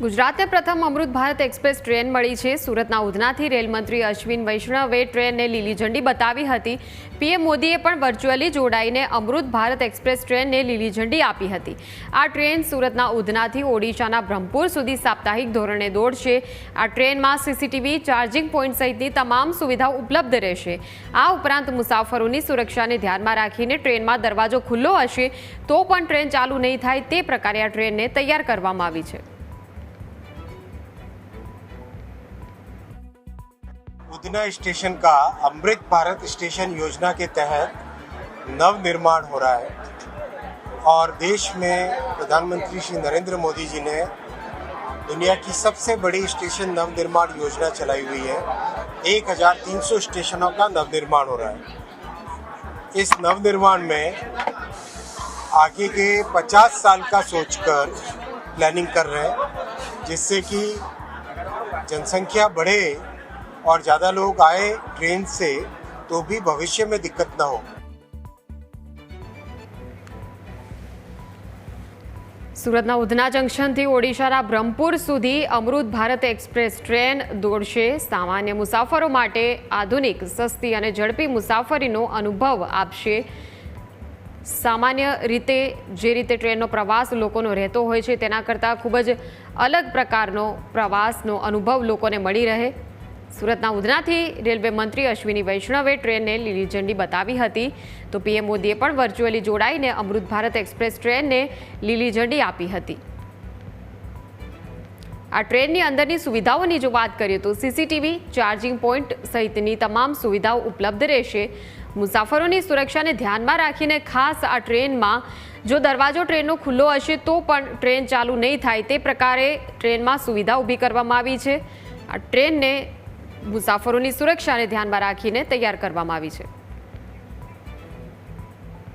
ગુજરાતને પ્રથમ અમૃત Bharat express train મળી છે. સુરતના ઉધનાથી રેલમંત્રી અશ્વિન વૈષ્ણવે ટ્રેનને લીલી ઝંડી બતાવી હતી. પીએમ મોદીએ પણ વર્ચ્યુઅલી જોડાઈને અમૃત ભારત એક્સપ્રેસ ટ્રેનને લીલી ઝંડી આપી હતી. આ ટ્રેન સુરતના ઉધનાથી ઓડિશાના બ્રહ્મપુર સુધી સાપ્તાહિક ધોરણે દોડશે. આ ટ્રેનમાં સીસીટીવી, ચાર્જિંગ પોઈન્ટ સહિતની તમામ સુવિધાઓ ઉપલબ્ધ રહેશે. આ ઉપરાંત મુસાફરોની સુરક્ષાને ધ્યાનમાં રાખીને ટ્રેનમાં દરવાજો ખુલ્લો હશે. તો પણ ટ્રેન ચાલુ નહીં થાય તે પ્રકારે આ ટ્રેનને તૈયાર કરવામાં આવી છે. उधना स्टेशन का अमृत भारत स्टेशन योजना के तहत नव निर्माण हो रहा है। और देश में प्रधानमंत्री श्री नरेंद्र मोदी जी ने दुनिया की सबसे बड़ी स्टेशन नव निर्माण योजना चलाई हुई है। एक हज़ार तीन सौ स्टेशनों का नव निर्माण हो रहा है। इस नव निर्माण में आगे के 50 साल का सोचकर प्लानिंग कर रहे हैं, जिससे कि जनसंख्या बढ़े और ज़्यादा लोग आए ट्रेन से तो भी भविष्य में दिक्कत ना हो સુરતના ઉધના જંકશનથી ઓડિશાના બ્રહ્મપુર સુધી અમૃત ભારત એક્સપ્રેસ ટ્રેન દોડશે સામાન્ય મુસાફરો માટે આધુનિક સસ્તી અને ઝડપી મુસાફરીનો અનુભવ આપશે સામાન્ય રીતે જે રીતે ટ્રેનનો પ્રવાસ લોકોનો રહેતો હોય છે તેના કરતાં ખૂબ જ અલગ પ્રકારનો પ્રવાસનો અનુભવ લોકોને મળી રહે સુરતના ઉધનાથી રેલવે મંત્રી અશ્વિની વૈષ્ણવે ટ્રેનને લીલી ઝંડી બતાવી હતી. તો પીએમ મોદીએ પણ વર્ચ્યુઅલી જોડાઈને અમૃત ભારત એક્સપ્રેસ ટ્રેનને લીલી ઝંડી આપી હતી. આ ટ્રેનની અંદરની સુવિધાઓની જો વાત કરીએ તો સીસીટીવી, ચાર્જિંગ પોઈન્ટ સહિતની તમામ સુવિધાઓ ઉપલબ્ધ રહેશે. મુસાફરોની સુરક્ષાને ધ્યાનમાં રાખીને ખાસ આ ટ્રેનમાં જો દરવાજો ટ્રેનનો ખુલ્લો હશે તો પણ ટ્રેન ચાલુ નહીં થાય તે પ્રકારે ટ્રેનમાં સુવિધા ઊભી કરવામાં આવી છે. આ ટ્રેનને મુસાફરોની સુરક્ષાને ધ્યાનમાં રાખીને તૈયાર કરવામાં આવી છે.